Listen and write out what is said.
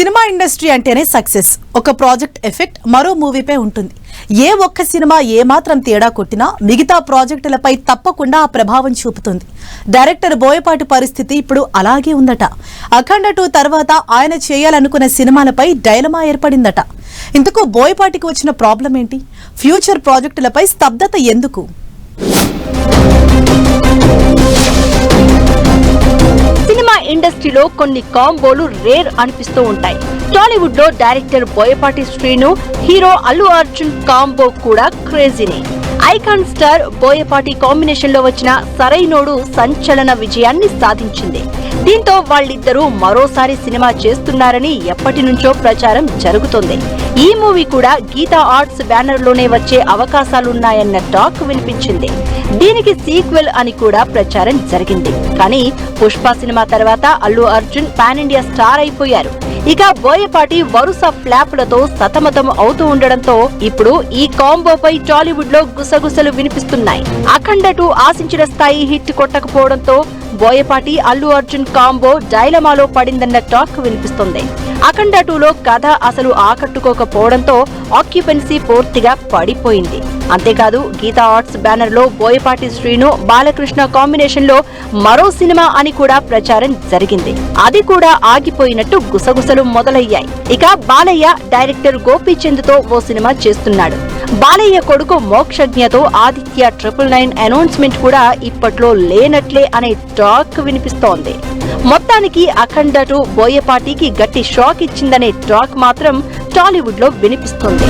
Cinema industry అంటేనే success. ఒక project effect మరో మూవీపై ఉంటుంది. ఏ ఒక్క సినిమా ఏమాత్రం తేడా కొట్టినా మిగతా ప్రాజెక్టులపై తప్పకుండా ఆ ప్రభావం చూపుతుంది. డైరెక్టర్ బోయపాటి పరిస్థితి ఇప్పుడు అలాగే ఉందట. అఖండ టూ తర్వాత ఆయన చేయాలనుకున్న సినిమాలపై డైలమా ఏర్పడిందట. ఇందుకు బోయపాటికి వచ్చిన ప్రాబ్లం ఏంటి? ఫ్యూచర్ ప్రాజెక్టులపై స్తబ్దత ఎందుకు? ఇండస్ట్రీలో కొన్ని కాంబోలు రేర్ అనిపిస్తూ ఉంటాయి. టాలీవుడ్లో director Boyapati Srinu hero Allu Arjun combo కూడా క్రేజీనే. ఐకాన్ స్టార్ బోయపాటి కాంబినేషన్లో వచ్చిన సరైనోడు సంచలన విజయాన్ని సాధించింది. దీంతో వాళ్ళిద్దరూ మరోసారి సినిమా చేస్తున్నారని ఎప్పటి నుంచో ప్రచారం జరుగుతోంది. ఈ మూవీ కూడా గీతా ఆర్ట్స్ బ్యానర్లోనే వచ్చే అవకాశాలున్నాయన్న టాక్ వినిపించింది. దీనికి సీక్వెల్ అని కూడా ప్రచారం జరిగింది. కానీ పుష్ప సినిమా తర్వాత Allu Arjun pan India star అయిపోయారు. ఇక బోయపాటి వరుస ఫ్లాపులతో సతమతం అవుతూ ఉండడంతో ఇప్పుడు ఈ కాంబోపై టాలీవుడ్లో గుసగుసలు వినిపిస్తున్నాయి. అఖండ టూ ఆశించిన స్థాయి హిట్ కొట్టకపోవడంతో బోయపాటి అల్లు అర్జున్ కాంబో డైలమాలో పడిందన్న టాక్ వినిపిస్తుంది. అఖండ టూలో కథ అసలు ఆకట్టుకోకపోవడంతో ఆక్యుపెన్సీ పూర్తిగా పడిపోయింది. అంతేకాదు గీతా ఆర్ట్స్ బ్యానర్లో బోయపాటి శ్రీను బాలకృష్ణ కాంబినేషన్లో మరో సినిమా అని కూడా ప్రచారం జరిగింది. అది కూడా ఆగిపోయినట్టు గుసగుసలు మొదలయ్యాయి. ఇక బాలయ్య డైరెక్టర్ గోపీచంద్తో ఓ సినిమా చేస్తున్నాడు. బాలయ్య కొడుకు మోక్షజ్ఞతో ఆదిత్య ట్రిపుల్ నైన్ అనౌన్స్మెంట్ కూడా ఇప్పట్లో లేనట్లే అనే టాక్ వినిపిస్తోంది. మొత్తానికి అఖండ టూ బోయపాటికి గట్టి షాక్ ఇచ్చిందనే టాక్ మాత్రం టాలీవుడ్లో వినిపిస్తుంది.